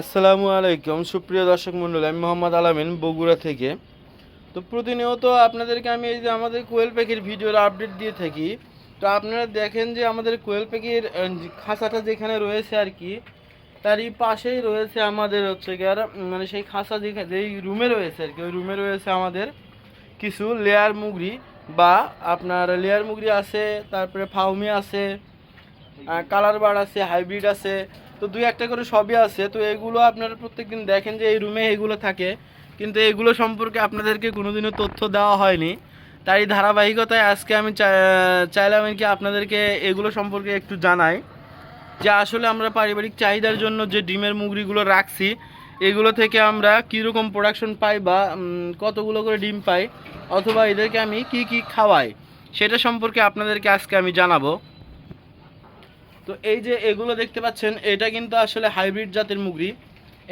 আসসালামু আলাইকুম। সুপ্রিয় দর্শক মণ্ডলী আমি মোহাম্মদ আলামিন বগুড়া থেকে। তো প্রতিনিয়ত আপনাদেরকে আমি এই যে আমাদের কোয়েল পাখির ভিডিওর আপডেট দিয়ে থাকি। তো আপনারা দেখেন যে আমাদের কোয়েল আহ, খাঁচাটা যেখানে রয়েছে আর কি তারই পাশেই রয়েছে আমাদের হচ্ছে কি আর মানে সেই খাঁচা যেখানে যেই রুমে রয়েছে আর কি ওই রুমে রয়েছে আমাদের কিছু লেয়ার মুগরি বা আপনার লেয়ার মুগরি আছে তারপরে ফাউমি আছে কালার বার আছে হাইব্রিড আছে। তো দুই একটা করে সবই আছে। তো এগুলো আপনারা প্রত্যেকদিন দেখেন যে এই রুমে এগুলো থাকে। কিন্তু এগুলো সম্পর্কে আপনাদেরকে কোনোদিনও তথ্য দেওয়া হয়নি। তাই ধারাবাহিকতায় আজকে আমি চাইলাম কি আপনাদেরকে এগুলো সম্পর্কে একটু জানাই। যে আসলে আমরা পারিবারিক চাহিদার জন্য যে ডিমের মুগরিগুলো রাখছি, এগুলো থেকে আমরা কীরকম প্রোডাকশন পাই বা কতগুলো করে ডিম পাই, অথবা এদেরকে আমি কি কি খাওয়াই, সেটা সম্পর্কে আপনাদেরকে আজকে আমি জানাব। তো এই যে এগুলো দেখতে পাচ্ছেন, এটা কিন্তু আসলে হাইব্রিড জাতের মুগরি।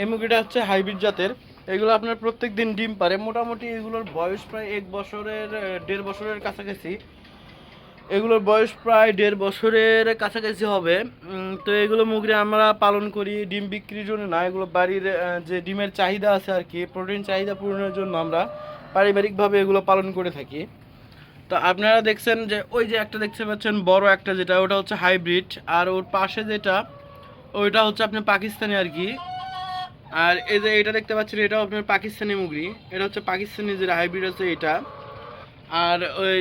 এই মুগরিটা হচ্ছে হাইব্রিড জাতের। এগুলো আপনার প্রত্যেক দিন ডিম পারে। মোটামুটি এগুলোর বয়স প্রায় এক বছরের দেড় বছরের কাছাকাছি। এগুলোর বয়স প্রায় দেড় বছরের কাছাকাছি হবে। তো এগুলো মুগরি আমরা পালন করি, ডিম বিক্রির জন্য না। এগুলো বাড়ির যে ডিমের চাহিদা আছে আর কি, প্রোটিন চাহিদা পূরণের জন্য আমরা পারিবারিকভাবে এগুলো পালন করে থাকি। তো আপনারা দেখছেন যে ওই যে একটা দেখতে পাচ্ছেন, বড় একটা যেটা, ওটা হচ্ছে হাইব্রিড। আর ওর পাশে যেটা, ওইটা হচ্ছে আপনার পাকিস্তানি আর কি। আর এই যে এটা দেখতে পাচ্ছেন, এটাও আপনার পাকিস্তানি মুগরি। এটা হচ্ছে পাকিস্তানি যে হাইব্রিড আছে এটা। আর ওই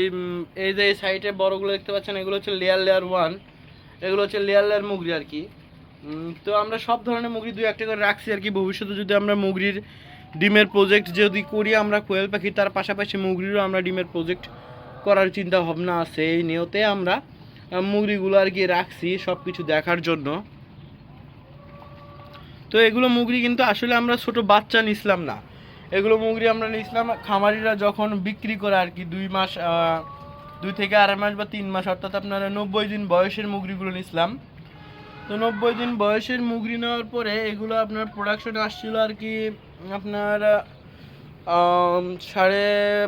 এই যে এই সাইডে বড়গুলো দেখতে পাচ্ছেন, এগুলো হচ্ছে লেয়ার লেয়ার ওয়ান এগুলো হচ্ছে লেয়ার লেয়ার মুগরি আর কি। তো আমরা সব ধরনের মুগরি দুই একটা করে রাখছি আর কি। ভবিষ্যতে যদি আমরা মুগরির ডিমের প্রজেক্ট যদি করি, আমরা কোয়েল পাখি, তার পাশাপাশি মুগরিরও আমরা ডিমের প্রজেক্ট করার চিন্তা ভাবনা আছে, এই নিয়তে আমরা মুগরিগুলো আর কি রাখছি সব কিছু দেখার জন্য। তো এগুলো মুগরি কিন্তু আসলে আমরা ছোট বাচ্চা নিছিলাম না। এগুলো মুগরি আমরা নিয়েছিলাম খামারিরা যখন বিক্রি করে আর কি দুই মাস দুই থেকে আড়াই মাস বা তিন মাস, অর্থাৎ আপনারা নব্বই দিন বয়সের মুগরিগুলো নিছিলাম। তো নব্বই দিন বয়সের মুগরি নেওয়ার পরে এগুলো আপনার প্রোডাকশন আসছিল আর কি আপনার সাড়ে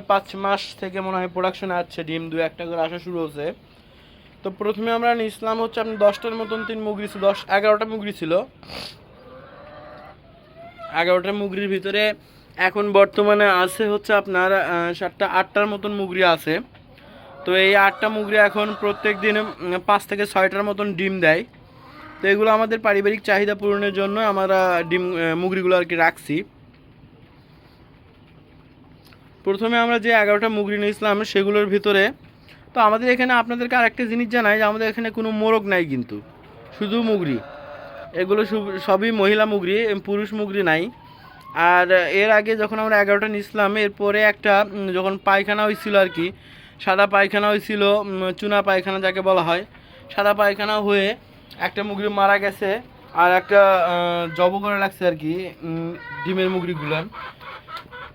পাঁচ মাস থেকে মনে হয় প্রোডাকশন আসছে ডিম দু একটা করে আসা শুরু হয়েছে। তো প্রথমে আমরা নিয়েছিলাম হচ্ছে আপনার দশটার মতন তিন মুগরি ছিল, দশ, এগারোটা মুগরি ছিল। এগারোটা মুগরির ভিতরে এখন বর্তমানে আছে হচ্ছে আপনার সাতটা, আটটার মতন মুগরি আছে। তো এই আটটা মুগরি এখন প্রত্যেক দিন পাঁচ থেকে ছয়টার মতন ডিম দেয়। তো এগুলো আমাদের পারিবারিক চাহিদা পূরণের জন্য আমরা ডিম মুগরিগুলো আর কি রাখছি। প্রথমে আমরা যে এগারোটা মুগরি নিয়েছিলাম সেগুলোর ভিতরে, তো আমাদের এখানে আপনাদেরকে আরেকটা জিনিস জানাই যে আমাদের এখানে কোনো মোরগ নাই কিন্তু, শুধু মুগরি। এগুলো সব- সবই মহিলা মুগরি পুরুষ মুগরি নাই। আর এর আগে যখন আমরা এগারোটা নিয়েছিলাম, এরপরে একটা যখন পায়খানা হয়েছিল আর কি, সাদা পায়খানা হয়েছিল চুনা পায়খানা যাকে বলা হয়, সাদা পায়খানা হয়ে একটা মুগরি মারা গেছে, আর একটা জব করে লাগছে আর কি ডিমের মুগরিগুলো।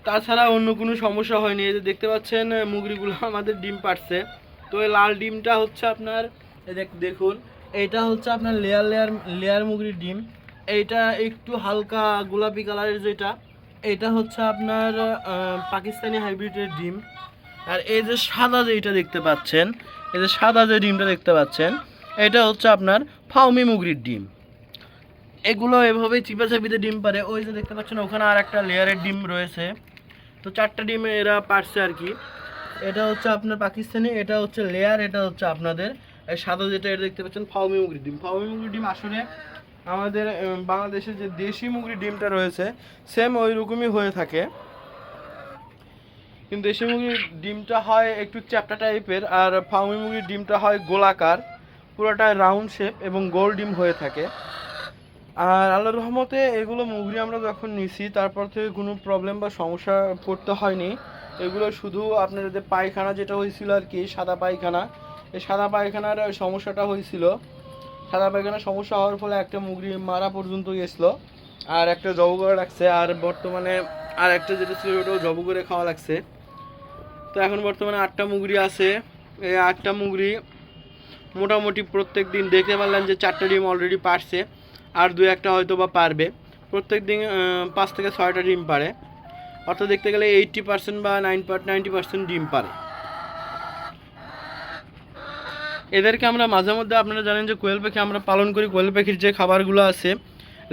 তাছাড়া অন্য কোনো সমস্যা হয়নি। এই যে দেখতে পাচ্ছেন মুগরিগুলো আমাদের ডিম পাড়ছে। তো এই লাল ডিমটা হচ্ছে আপনার দেখ- দেখুন, এটা হচ্ছে আপনার লেয়ার লেয়ার লেয়ার মুগরির ডিম। এইটা একটু হালকা গোলাপি কালারের যেটা। এটা হচ্ছে আপনার পাকিস্তানি হাইব্রিডের ডিম। আর এই যে সাদা যেটা দেখতে পাচ্ছেন, এই যে সাদা যে ডিমটা দেখতে পাচ্ছেন, এটা হচ্ছে আপনার ফাউমি মুগরির ডিম। এগুলো এভাবে চিপা চাপিতে ডিম পারে ওই যে দেখতে পাচ্ছেন, ওখানে আর একটা লেয়ারের ডিম রয়েছে। তো চারটা ডিম এরা পারছে আর কি। এটা হচ্ছে আপনার পাকিস্তানি, এটা হচ্ছে লেয়ার এটা হচ্ছে আপনাদের। সাদা যেটা এটা দেখতে পাচ্ছেন ফাউমি মুগরি ডিম। ফাউমি মুগরি ডিম আসলে আমাদের বাংলাদেশে যে দেশি মুগরি ডিমটা রয়েছে সেম ওই রকমই হয়ে থাকে। কিন্তু দেশি মুরগির ডিমটা হয় একটু চ্যাপটা টাইপের, আর ফাউমি মুরগির ডিমটা হয় গোলাকার। পুরোটা রাউন্ড শেপ এবং গোল ডিম হয়ে থাকে। আর আল্লাহর রহমতে এগুলো মুগরি আমরা যখন নিছি, তারপর থেকে কোনো প্রবলেম বা সমস্যা পড়তে হয়নি। এগুলো শুধু আপনার যে পায়খানা যেটা হয়েছিল আর কি, সাদা পায়খানা, এই সাদা পায়খানার সমস্যাটা হয়েছিল। সাদা পায়খানার সমস্যা হওয়ার ফলে একটা মুগরি মারা পর্যন্ত গেছিল, আর একটা জব করে রাখছে, আর বর্তমানে আর একটা যেটা ছিল ওটাও জব করে খাওয়া লাগছে। তো এখন বর্তমানে আটটা মুগরি আছে, এই আটটা মুগরি মোটামুটি প্রত্যেক দিন দেখতে পারলাম যে চারটা ডিম অলরেডি পারছে। আর দু একটা হয়তো বা পারবে। প্রত্যেক দিন পাঁচ থেকে ছয়টা ডিম পারে। অর্থাৎ দেখতে গেলে এইটটি পার্সেন্ট বা নাইন নাইনটি পার্সেন্ট ডিম পারে। এদেরকে আমরা মাঝে মধ্যে, আপনারা জানেন যে কোয়েল পাখি, আমরা পালন করি। কোয়েল পাখির যে খাবারগুলো আছে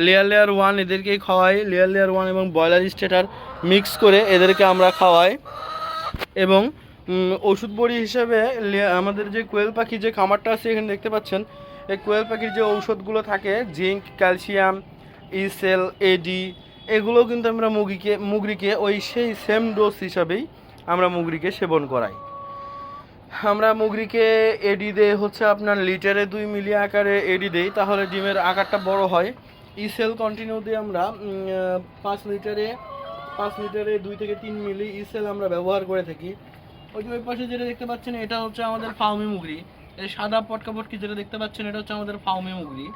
লেয়ার লেয়ার ওয়ান এদেরকেই খাওয়াই। লেয়ার লেয়ার ওয়ান এবং ব্রয়লার স্টেটার মিক্স করে এদেরকে আমরা খাওয়াই। এবং ওষুধ বড়ি হিসেবে আমাদের যে কোয়েল পাখি যে খামারটা আছে, এখানে দেখতে পাচ্ছেন এই কোয়েল পাখির যে ঔষধগুলো থাকে, জিঙ্ক, ক্যালসিয়াম, ইসেল, এডি এগুলো কিন্তু আমরা মুগিকে, মুগরিকে ওই সেই সেম ডোজ হিসাবেই আমরা মুগরিকে সেবন করাই। আমরা মুগরিকে এডি দেই হচ্ছে আপনার লিটারে দুই মিলি আকারে এডি দেই, তাহলে ডিমের আকারটা বড় হয়। ইসেল কন্টিনিউ দিয়ে আমরা পাঁচ লিটারে পাঁচ লিটারে দুই থেকে তিন মিলি ইসেল আমরা ব্যবহার করে থাকি। ওই যে ওই পাশে যেটা দেখতে পাচ্ছেন, এটা হচ্ছে আমাদের ফাউমি মুগরি। এই সাদা পটকা পটকি যেটা দেখতে পাচ্ছেন, এটা হচ্ছে আমাদের ফাউমি মুগরি।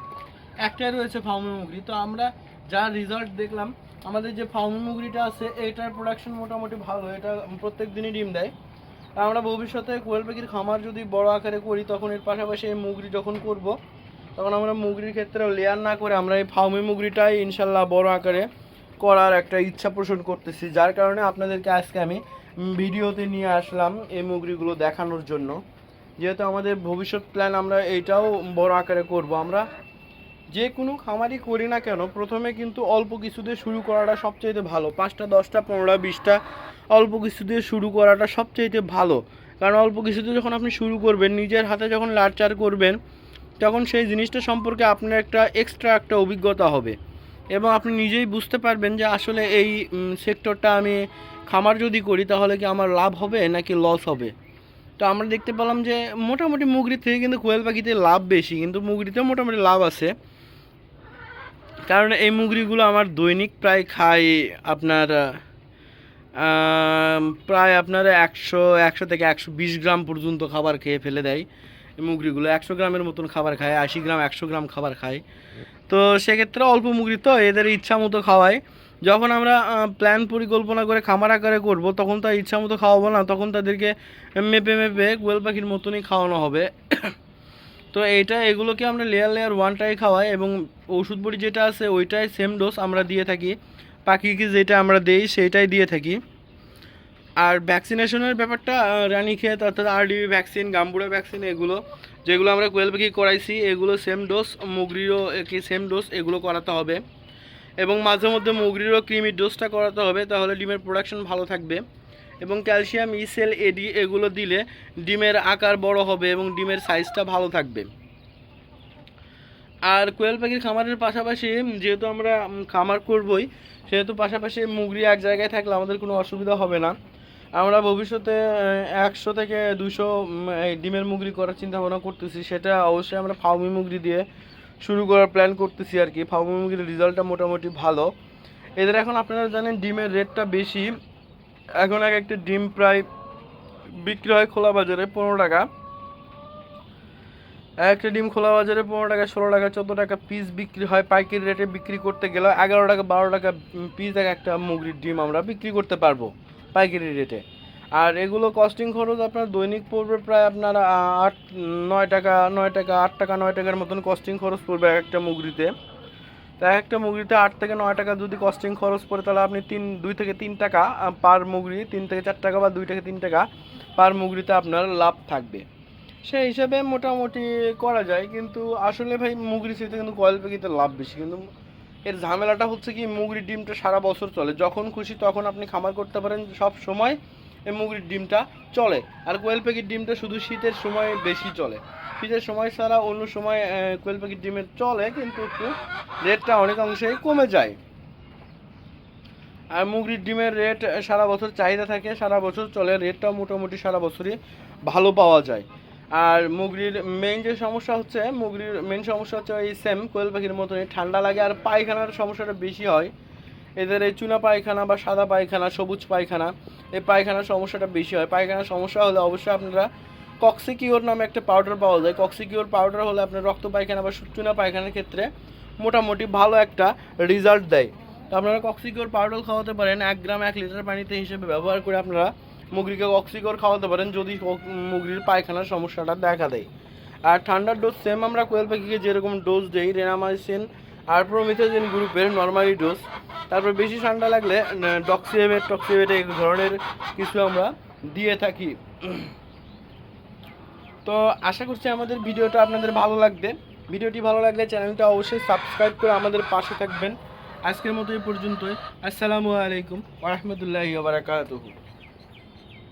একটাই রয়েছে ফাউমি মুগরি। তো আমরা যা রেজাল্ট দেখলাম, আমাদের যে ফাউমি মুগরিটা আছে, এটার প্রোডাকশন মোটামুটি ভালো। এটা প্রত্যেক দিনই ডিম দেয়। আমরা ভবিষ্যতে কোয়েল পাখির খামার যদি বড় আকারে করি, তখন এর পাশাপাশি এই মুগরি যখন করব, তখন আমরা মুগরির ক্ষেত্রে লেয়ার না করে আমরা এই ফাউমি মুগরিটাই ইনশাল্লাহ বড় আকারে করার একটা ইচ্ছা পোষণ করতেছি। যার কারণে আপনাদেরকে আজকে আমি ভিডিওতে নিয়ে আসলাম এই মুগরিগুলো দেখানোর জন্য। যেহেতু আমাদের ভবিষ্যৎ প্ল্যান আমরা এইটাও বড় আকারে করব। আমরা যে কোনো খামারই করি না কেন, প্রথমে কিন্তু অল্প কিছু দিয়ে শুরু করাটা সবচাইতে ভালো। পাঁচটা, দশটা, পনেরোটা, বিশটা অল্প কিছু দিয়ে শুরু করাটা সবচাইতে ভালো। কারণ অল্প কিছু দিয়ে যখন আপনি শুরু করবেন, নিজের হাতে যখন লাড়চার করবেন, তখন সেই জিনিসটা সম্পর্কে আপনার একটা এক্সট্রা একটা অভিজ্ঞতা হবে। এবং আপনি নিজেই বুঝতে পারবেন যে আসলে এই সেক্টরটা আমি খামার যদি করি, তাহলে কি আমার লাভ হবে নাকি লস হবে? তো আমরা দেখতে পেলাম যে মোটামুটি মুগরি থেকে কিন্তু কোয়েল পাখিতে লাভ বেশি, কিন্তু মুগরিতেও মোটামুটি লাভ আছে। কারণ এই মুগরিগুলো আমার দৈনিক প্রায় খাই আপনার প্রায় আপনার একশো একশো থেকে একশো বিশ গ্রাম পর্যন্ত খাবার খেয়ে ফেলে দেয় এই মুগরিগুলো। একশো গ্রামের মতন খাবার খায়, আশি গ্রাম, একশো গ্রাম খাবার খায়। তো সেক্ষেত্রে অল্প মুগরি তো এদের ইচ্ছা মতো খাওয়ায়। যখন আমরা প্ল্যান পরিকল্পনা করে খামার আকারে করব, তখন তার ইচ্ছা মতো খাওয়াবো না, তখন তাদেরকে মেপে মেপে কোয়েল পাখির মতনই খাওয়ানো হবে। তো এইটা, এগুলোকে আমরা লেয়ার লেয়ার ওয়ানটাই খাওয়াই এবং ওষুধ বড়ি যেটা আছে ওইটাই সেম ডোজ আমরা দিয়ে থাকি। পাখিকে যেটা আমরা দেই সেইটাই দিয়ে থাকি। আর ভ্যাকসিনেশনের ব্যাপারটা রানি রানীক্ষেত অর্থাৎ আরডিবি ভ্যাকসিন গাম্বুড়া ভ্যাকসিন এগুলো, যেগুলো আমরা কোয়েল পাখি করাইছি, এগুলো সেম ডোজ মুগরিরও কি সেম ডোজ এগুলো করাতে হবে। এবং মাঝে মধ্যে মুগরিরও ক্রিমির ডোজটা করাতে হবে, তাহলে ডিমের প্রোডাকশন ভালো থাকবে। এবং ক্যালসিয়াম ইসেল এডি এগুলো দিলে ডিমের আকার বড় হবে এবং ডিমের সাইজটা ভালো থাকবে। আর কোয়েল পাখির খামারের পাশাপাশি, যেহেতু আমরা খামার করবই, সেহেতু পাশাপাশি মুগরি এক জায়গায় থাকলে আমাদের কোনো অসুবিধা হবে না। আমরা ভবিষ্যতে একশো থেকে দুশো ডিমের মুগরি করার চিন্তা ভাবনা করতেছি, সেটা অবশ্যই আমরা ফাউমি মুগরি দিয়ে শুরু করার প্ল্যান করতেছি আর কি। ফাউমি মুগরির রেজাল্টটা মোটামুটি ভালো। এদের এখন আপনারা জানেন, ডিমের রেটটা বেশি। এখন এক একটা ডিম প্রায় বিক্রি হয় খোলা বাজারে পনেরো টাকা। একটা ডিম খোলা বাজারে পনেরো টাকা, ষোলো টাকা, চোদ্দ টাকা পিস বিক্রি হয়। পাইকারি রেটে বিক্রি করতে গেলে এগারো টাকা, বারো টাকা পিস এক একটা মুগরির ডিম আমরা বিক্রি করতে পারব পাইকারি রেটে আর এগুলো কস্টিং খরচ আপনার দৈনিক পড়বে প্রায় আপনার আট, নয় টাকা নয় টাকা, আট টাকা, নয় টাকার মতন কস্টিং খরচ পড়বে এক একটা মুগরিতে। তা এক একটা মুগরিতে আট থেকে নয় টাকা যদি কস্টিং খরচ পড়ে, তাহলে আপনি তিন, দুই থেকে তিন টাকা পার মুগরি, তিন থেকে চার টাকা বা দুই থেকে তিন টাকা পার মুগরিতে আপনার লাভ থাকবে। সেই হিসাবে মোটামুটি করা যায়, কিন্তু আসলে ভাই মুগরি থেকে কিন্তু কয়েল পাখিতে লাভ বেশি, কিন্তু এর ঝামেলাটা হচ্ছে কি, মুগরির ডিমটা সারা বছর চলে। যখন খুশি তখন আপনি খামার করতে পারেন, সব সময় এই মুগরির ডিমটা চলে। আর কোয়েল পাখির ডিমটা শুধু শীতের সময় বেশি চলে। শীতের সময় ছাড়া অন্য সময় কোয়েল পাখির ডিমের চলে, কিন্তু একটু রেটটা অনেকাংশেই কমে যায়। আর মুগরির ডিমের রেট সারা বছর চাহিদা থাকে, সারা বছর চলে, রেটটাও মোটামুটি সারা বছরই ভালো পাওয়া যায়। আর মুগরির মেইন যে সমস্যা হচ্ছে মুগরির মেইন সমস্যা হচ্ছে এই সেম কোয়েল পাখির মতনই ঠান্ডা লাগে, আর পায়খানার সমস্যাটা বেশি হয়। এদের এই চুনা পায়খানা বা সাদা পায়খানা, সবুজ পায়খানা, এই পায়খানার সমস্যাটা বেশি হয়। পায়খানার সমস্যা হলে অবশ্যই আপনারা কক্সিকিওর নামে একটা পাউডার পাওয়া যায়। কক্সিকিওর পাউডার হলে আপনার রক্ত পায়খানা বা চুনা পায়খানার ক্ষেত্রে মোটামুটি ভালো একটা রেজাল্ট দেয়। তো আপনারা কক্সিকিওর পাউডার খাওয়াতে পারেন। এক গ্রাম এক লিটার পানিতে হিসেবে ব্যবহার করে আপনারা মুগরিকে কক্সিকিওর খাওয়াতে পারেন, যদি মুগরির পায়খানার সমস্যাটা দেখা দেয়। আর ঠান্ডার ডোজ সেম আমরা কোয়েল পাখিকে যেরকম ডোজ দেই রেনামাইসিন আর প্রমিথোজেন গ্রুপের নর্মালি ডোজ। তারপর বেশি ঠান্ডা লাগলে ডক্সিএভেট টক্সিএভেট এই ধরনের কিছু আমরা দিয়ে থাকি। তো আশা করছি আমাদের ভিডিওটা আপনাদের ভালো লাগবে। ভিডিওটি ভালো লাগলে চ্যানেলটা অবশ্যই সাবস্ক্রাইব করে আমাদের পাশে থাকবেন। আজকের মতো এই পর্যন্তই। আসসালামু আলাইকুম ওরহমতুল্লাহি বারাকাতুহু।